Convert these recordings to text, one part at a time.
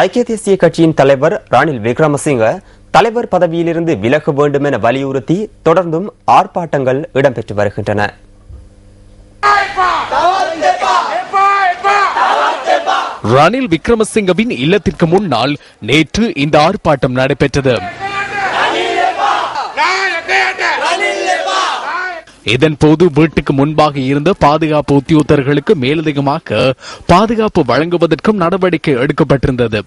ஐக்கிய தேசிய கட்சியின் தலைவர் ரணில் விக்ரமசிங்க தலைவர் பதவியிலிருந்து விலக வேண்டும் என வலியுறுத்தி தொடர்ந்தும் ஆர்ப்பாட்டங்கள் இடம்பெற்று வருகின்றன. ரணில் விக்ரமசிங்கவின் இல்லத்திற்கு முன்னால் நேற்று இந்த ஆர்ப்பாட்டம் நடைபெற்றது. இதன்போது வீட்டுக்கு முன்பாக இருந்த பாதுகாப்பு உத்தியோகத்தர்களுக்கு மேலதிகமாக பாதுகாப்பு வழங்குவதற்கும் நடவடிக்கை எடுக்கப்பட்டிருந்தது.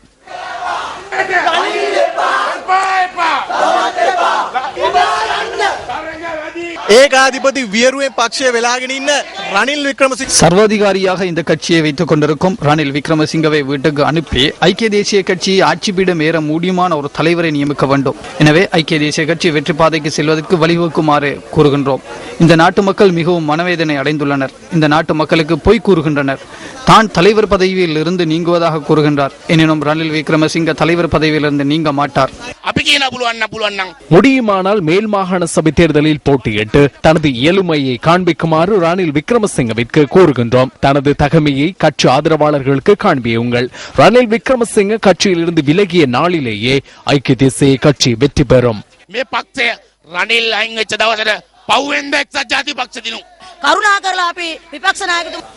ஏகாதிபதி வியர்வை பக்ஷ விலாகின ரணில் விக்ரமசிங்க சர்வாதிகாரியாக இந்த கட்சியை வைத்துக் கொண்டிருக்கும் ரணில் விக்ரமசிங்கவை வீட்டுக்கு அனுப்பி ஐக்கிய தேசிய கட்சியை ஆட்சி பீடம் ஏற முடியுமான ஒரு தலைவரை நியமிக்க வேண்டும். எனவே ஐக்கிய தேசிய கட்சி வெற்றி பாதைக்கு செல்வதற்கு வழிவகுக்குமாறு கூறுகின்றோம். இந்த நாட்டு மக்கள் மிகவும் மனவேதனை அடைந்துள்ளனர். இந்த நாட்டு மக்களுக்கு பொய் கூறுகின்றனர். தான் தலைவர் பதவியில் இருந்து நீங்குவதாக கூறுகின்றார். எனினும் ரணில் விக்ரமசிங்க தலைவர் பதவியிலிருந்து நீங்க மாட்டார். முடியுமானால் மேல் மாகாண சபை தேர்தலில் போட்டியிட்டு தனது இயலுமையை காண்பிக்குமாறு ரணில் விக்ரமசிங்கவிற்கு கூறுகின்றோம். தனது தகமையை கட்சி ஆதரவாளர்களுக்கு காண்பியுங்கள். ரணில் விக்ரமசிங்க கட்சியிலிருந்து விலகிய நாளிலேயே ஐக்கிய தேசிய கட்சி வெற்றி பெறும். ரணில்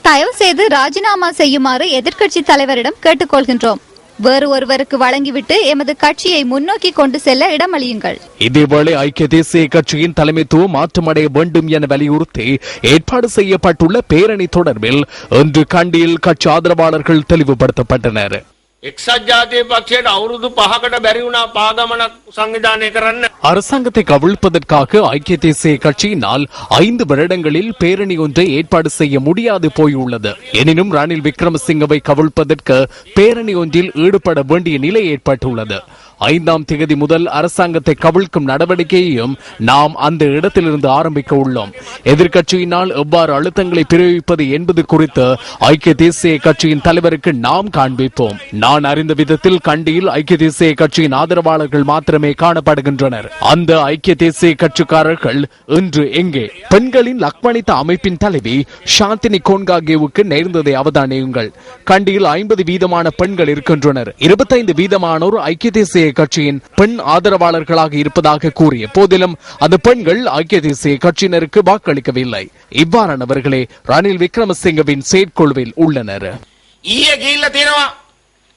தயவு செய்து ராஜினாமா செய்யுமாறு எதிர்கட்சி தலைவரிடம் கேட்டுக்கொள்கின்றோம். வேறு ஒருவருக்கு வழங்கிவிட்டு எமது கட்சியை முன்னோக்கி கொண்டு செல்ல இடமளியுங்கள். இதேவேளை ஐக்கிய தேசிய கட்சியின் தலைமைத்துவம் மாற்றமடைய வேண்டும் என வலியுறுத்தி ஏற்பாடு செய்யப்பட்டுள்ள பேரணி தொடர்பில் இன்று கண்டியில் கட்சி ஆதரவாளர்கள் தெளிவுபடுத்தப்பட்டனர். එක්සත් ජාතිය පක්ෂයට අවුරුදු පහකට බැරි වුණා පාගමනක් සංවිධානය කරන්න. அரசாங்கத்தை கவிழ்ப்பதற்காக ஐக்கிய தேசிய கட்சியினால் ஐந்து வருடங்களில் பேரணி ஒன்றை ஏற்பாடு செய்ய முடியாது போயுள்ளது எனினும் ரணில் விக்ரமசிங்கவை கவிழ்ப்பதற்கு பேரணி ஒன்றில் ஈடுபட வேண்டிய நிலை ஏற்பட்டுள்ளது ஐந்தாம் திகதி முதல் அரசாங்கத்தை கவிழ்க்கும் நடவடிக்கையையும் நாம் அந்த இடத்திலிருந்து ஆரம்பிக்க உள்ளோம். எதிர்கட்சியினால் எவ்வாறு அழுத்தங்களை பிரயோகிப்பது என்பது குறித்து ஐக்கிய தேசிய கட்சியின் தலைவருக்கு நாம் காண்பிப்போம். நான் அறிந்த விதத்தில் கண்டியில் ஐக்கிய தேசிய கட்சியின் ஆதரவாளர்கள் மாத்திரமே காணப்படுகின்றனர். அந்த ஐக்கிய தேசிய கட்சிக்காரர்கள் இன்று எங்கே? பெண்களின் லக்மணித்த அமைப்பின் தலைவி சாந்தினி கோன்காகேவுக்கு நேர்ந்ததை அவதானியுங்கள். கண்டியில் ஐம்பது வீதமான பெண்கள் இருக்கின்றனர். இருபத்தைந்து வீதமானோர் ஐக்கிய தேசிய கட்சியின் பெண் ஆதரவாளர்களாக இருப்பதாக கூறிய போதிலும் அந்த பெண்கள் ஐக்கிய தேசிய கட்சியினருக்கு வாக்களிக்கவில்லை. இவ்வாறானவர்களே ரணில் விக்ரமசிங்கவின் செயற்குழுவில் உள்ளனர்.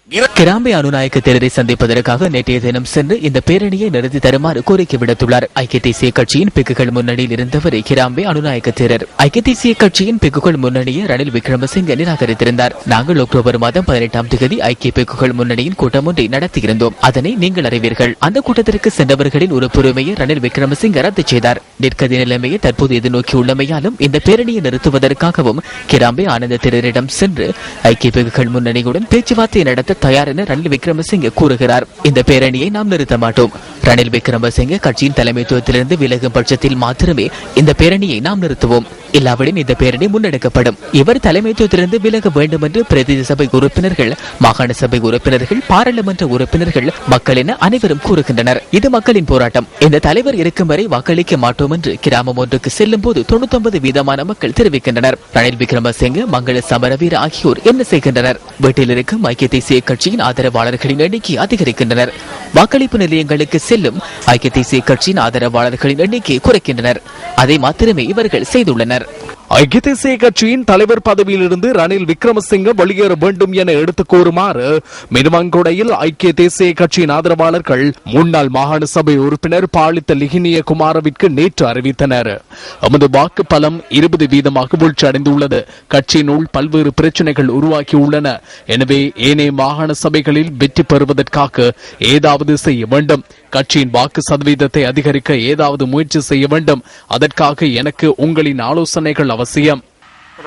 கிராம்பிய அனுநாயக தேரரை சந்திப்பதற்காக நேற்றைய தினம் சென்று இந்த பேரணியை நிறுத்தி தருமாறு கோரிக்கை விடுத்துள்ளார். ஐக்கிய தேசிய கட்சியின் பிக்குகள் முன்னணியில் இருந்தவர் கிராம்பே அனுநாயக தேரர். ஐக்கிய தேசிய கட்சியின் பிக்குகள் முன்னணியை ரணில் விக்ரமசிங்க நிராகரித்திருந்தார் நாங்கள் அக்டோபர் மாதம் பதினெட்டாம் தேதி ஐக்கிய பிக்குகள் முன்னணியின் கூட்டம் ஒன்றை நடத்தியிருந்தோம். அதனை நீங்கள் அறிவீர்கள். அந்த கூட்டத்திற்கு சென்றவர்களின் உறுப்புரிமையை ரணில் விக்ரமசிங்க ரத்து செய்தார். நிற்கதி நிலைமையை தற்போது எதிர்நோக்கியுள்ளமையாலும் இந்த பேரணியை நிறுத்துவதற்காகவும் கிராம்பே ஆனந்த தேரரிடம் சென்று ஐக்கிய பிக்குகள் முன்னணியுடன் பேச்சுவார்த்தை நடத்த தயார் என ரணில் விக்ரமசிங்கே கூறுகிறார். இந்த பேரணியை நாம் நிறுத்த மாட்டோம் ரணில் விக்ரமசிங்கே கட்சியின் தலைமைத்துவத்திலிருந்து விலகும் பட்சத்தில் மாத்திரமே இந்த பேரணியை நாம் நிறுத்துவோம். இல்லாவிடின் இந்த பேரணி முன்னெடுக்கப்படும். இவர் தலைமைத்துவத்திலிருந்து விலக வேண்டும் என்று பிரதிநிதி சபை உறுப்பினர்கள் மாகாண சபை உறுப்பினர்கள் பாராளுமன்ற உறுப்பினர்கள் மக்கள் என அனைவரும் கூறுகின்றனர். இது மக்களின் போராட்டம். இந்த தலைவர் இருக்கும் வரை வாக்களிக்க மாட்டோம் என்று கிராமம் ஒன்றுக்கு செல்லும் போது தொண்ணூத்தி வீதமான மக்கள் தெரிவிக்கின்றனர். ரணில் விக்ரமசிங்கே மங்கள சமரவீர ஆகியோர் என்ன செய்கின்றனர்? வீட்டில் இருக்கும் ஐக்கிய தேசிய கட்சியின் ஆதரவாளர்களின் எண்ணிக்கை அதிகரிக்கின்றனர். வாக்களிப்பு நிலையங்களுக்கு செல்லும். ஐக்கிய தேசிய கட்சியின் ஆதரவாளர்களின் எண்ணிக்கை குறைக்கின்றனர். அதை மாத்திரமே இவர்கள் செய்துள்ளனர். ஐக்கிய தேசிய கட்சியின் தலைவர் பதவியிலிருந்து ரணில் விக்ரமசிங்க வெளியேற வேண்டும் என எடுத்துக் கூறுமாறு மினுவங்கொடையில் ஐக்கிய தேசிய கட்சியின் ஆதரவாளர்கள் முன்னாள் மாகாண சபை உறுப்பினர் பாலித்த லிகினிய குமாரவிற்கு நேற்று அறிவித்தனர். எமது வாக்கு பலம் இருபது வீதமாக வீழ்ச்சியடைந்துள்ளது. கட்சியினுள் பல்வேறு பிரச்சனைகள் உருவாக்கியுள்ளன எனவே ஏனைய மாகாண சபைகளில் வெற்றி பெறுவதற்காக ஏதாவது செய்ய வேண்டும். கட்சியின் வாக்கு சதவீதத்தை அதிகரிக்க ஏதாவது முயற்சி செய்ய வேண்டும். அதற்காக எனக்கு உங்களின் ஆலோசனைகள் அவசியம்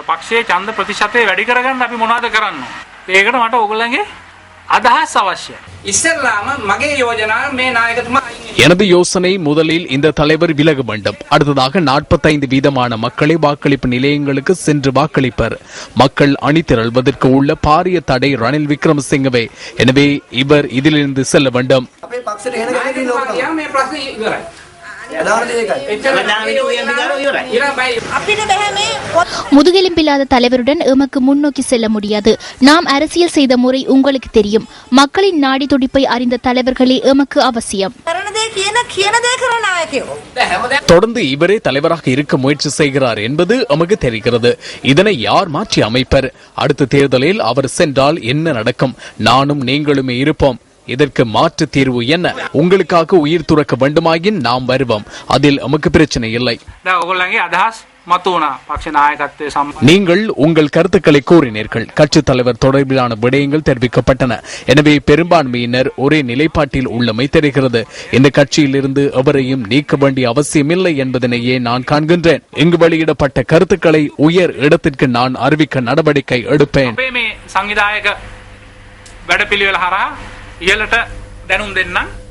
පක්ෂයේ චන්ද ප්‍රතිශතය වැඩි කරගන්න අපි මොනාද කරන්න. ඒකට මට ඔගලන්ගේ අදහස් අවශ්‍ය. ඉස්සල්ලාම මගේ යෝජනාව මේ නායකතුමා අයින් எனது யோசனை முதலில் இந்த தலைவர் விலக வேண்டும் அடுத்ததாக நாற்பத்தைந்து வீதமான மக்களை வாக்களிப்பு நிலையங்களுக்கு சென்று வாக்களிப்பர் மக்கள் அணி திரள்வதற்கு உள்ள பாரிய தடை ரணில் விக்ரமசிங்கவே எனவே இவர் இதிலிருந்து செல்ல வேண்டும் முதுகெலும்பில்லாத தலைவருடன் எமக்கு முன்னோக்கி செல்ல முடியாது. நாம் அரசியல் செய்த முறை உங்களுக்கு தெரியும். மக்களின் நாடி துடிப்பை அறிந்த தலைவர்களே எமக்கு அவசியம். தொடர்ந்து இவரே தலைவராக இருக்க முயற்சி செய்கிறார் என்பது எமக்கு தெரிகிறது. இதனை யார் மாற்றி அமைப்பர்? அடுத்த தேர்தலில் அவர் சென்றால் என்ன நடக்கும்? நானும் நீங்களுமே இருப்போம். இதற்கு மாற்று தீர்வு என்ன? உங்களுக்காக உயிர் துறக்க வேண்டுமாயின் நாம் வருவோம். அதில் நமக்கு பிரச்சனை இல்லை. நீங்கள் உங்கள் கருத்துக்களை கூறினீர்கள். கட்சித் தலைவர் தொடர்பிலான விடயங்கள் தெரிவிக்கப்பட்டன. எனவே பெரும்பான்மையினர் ஒரே நிலைப்பாட்டில் உள்ளமை தெரிகிறது. இந்த கட்சியிலிருந்து எவரையும் நீக்க வேண்டிய அவசியமில்லை என்பதனையே நான் காண்கின்றேன். இங்கு வெளியிடப்பட்ட கருத்துக்களை உயர் இடத்திற்கு நான் அறிவிக்க நடவடிக்கை எடுப்பேன். ඉහලට දැනුම් දෙන්නම්.